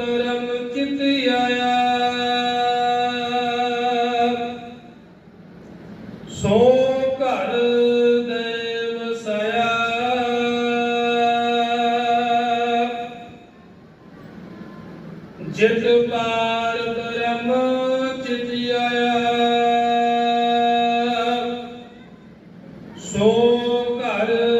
ਧਰਮ ਚਿਤ ਆਇਆ। ਸੋ ਘਰ ਦੇ ਵਸਿਆ ਜਿਤ ਪਾਰ ਬ੍ਰਹਮ ਚਿਤ ਆਇਆ। ਸੋ ਘਰ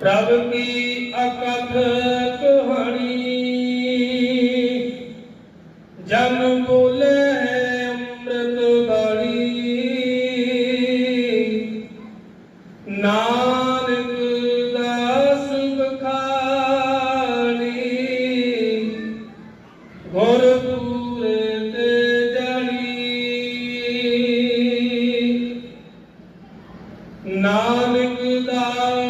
ਪ੍ਰਭ ਕੀ ਅਕਥ ਕਹਾਣੀ? ਜਨ ਬੋਲੇ ਅੰਮ੍ਰਿਤ ਬਾਣੀ ਨਾਨਕ ਦਾਸ ਬਖਾਣੀ ਗੁਰ ਪੂਰੇ ਤੇ ਜਾਣੀ। ਨਾਨਕ ਦਾਸ